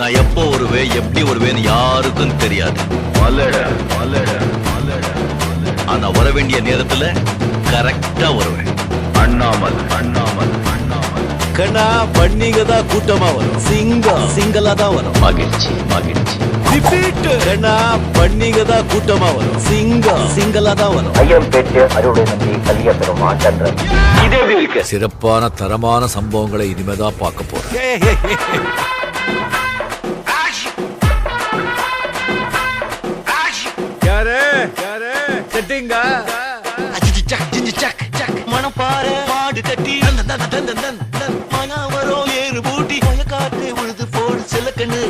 எப்படி வருவேன்னு யாருக்கும் தெரியாது. மலட மலட மலட ஆனா வர வேண்டிய நேரத்துல கரெக்டா வருவேன். அண்ணாமல் அண்ணாமல் அண்ணாமல். கண்ணா பன்னிங்க தான் கூட்டமா வரும். சிங்கம் சிங்கலா தான் வரும். மகிழ்ச்சி மகிழ்ச்சி. ரிப்பீட் கண்ணா பன்னிங்க தான் கூட்டமா வரும். சிங்கம் சிங்கலா தான் வரும். ஐயம்பேட்டு அறுவடை நம்பி கலிய பெருமாள் சந்திரன்? இது இருக்கு சிறப்பான தரமான சம்பவங்களை இனிமேதான் பார்க்க போறேன். யாரு? யாரு? செட்டிங்கா? மணப்பாறை மாடு கட்டி. மனா ஏறு பூட்டி. காட்டு உழுது போடு சில கண்ணு.